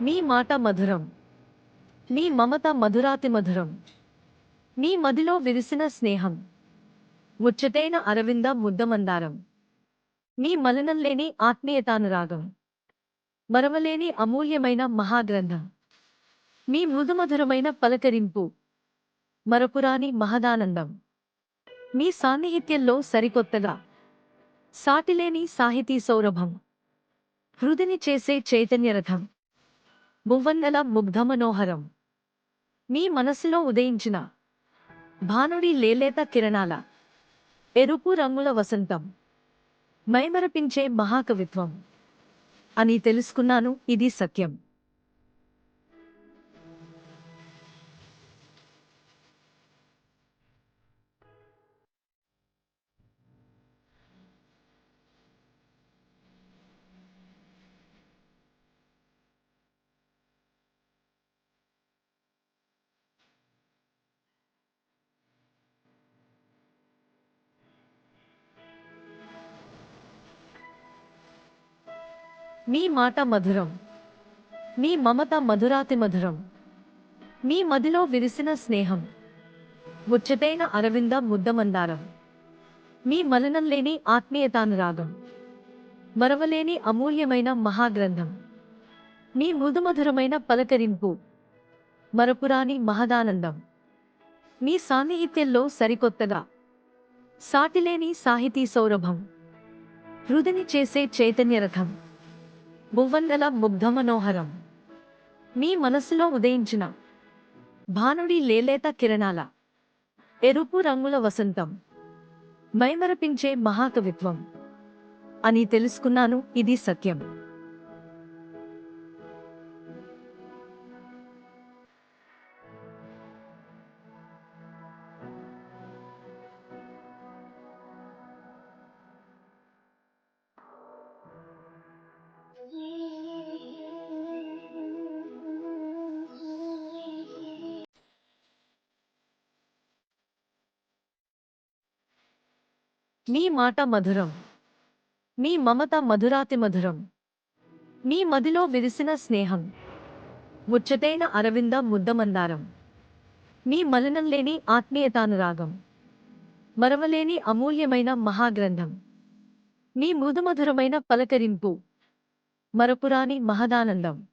మీ మాట మధురం. మీ మమత మధురాతి మధురం. మీ మదిలో విరిసిన స్నేహం. ముచ్చటైన అరవింద ముద్దమందారం. మీ మలనం లేని ఆత్మీయతానురాగం. మరవలేని అమూల్యమైన మహాగ్రంథం. మీ మృదుమధురమైన పలకరింపు. మరపురాని మహదానందం. మీ సాన్నిహిత్యంలో సరికొత్తగా. సాటిలేని సాహితీ సౌరభం. హృదిని చేసే చైతన్యరథం. మువ్వన్నెల ముగ్ధమనోహరం మీ మనసులో ఉదయించిన భానుడి లేలేత కిరణాల. ఎరుపు రంగుల వసంతం. మైమరపించే మహాకవిత్వం. అని తెలుసుకున్నాను ఇది సత్యం. మీ మాట మధురం మీ మమత మధురాతి మధురం మీ మదిలో విరిసిన స్నేహం ముచ్చటైన అరవింద ముద్దమందారం మీ మలనం లేని ఆత్మీయతానురాగం మరవలేని అమూల్యమైన మహాగ్రంథం మీ మృదుమధురమైన పలకరింపు మరపురాని మహదానందం మీ సాన్నిహిత్యంలో సరికొత్తగా సాటిలేని సాహితీ సౌరభం హృదిని చేసే చైతన్యరథం. మువ్వన్నెల ముగ్ధమనోహరం. మీ మనసులో ఉదయించిన భానుడి లేలేత కిరణాల. ఎరుపు రంగుల వసంతం. మైమరపించే మహాకవిత్వం. అని తెలుసుకున్నాను ఇది సత్యం. మీ మాట మధురం. మీ మమత మధురాతి మధురం. మీ మదిలో విరిసిన స్నేహం. ముచ్చటైన అరవింద ముద్దమందారం. మీ మలనం లేని ఆత్మీయతానురాగం. మరవలేని అమూల్యమైన మహాగ్రంథం. మీ మృదుమధురమైన పలకరింపు. మరపురాని మహదానందం.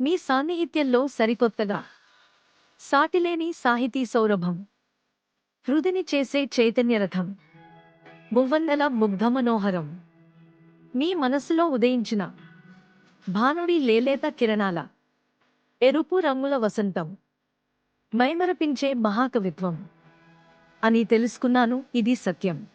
మీ సాన్నిహిత్యంలో సరికొత్తగా. సాటిలేని సాహితీ సౌరభం. హృదిని చేసే చైతన్యరథం. మువ్వన్నెల ముగ్ధమనోహరం. మీ మనసులో ఉదయించిన భానుడి లేలేత కిరణాల. ఎరుపు రంగుల వసంతం. మైమరపించే మహాకవిత్వం. అని తెలుసుకున్నాను ఇది సత్యం.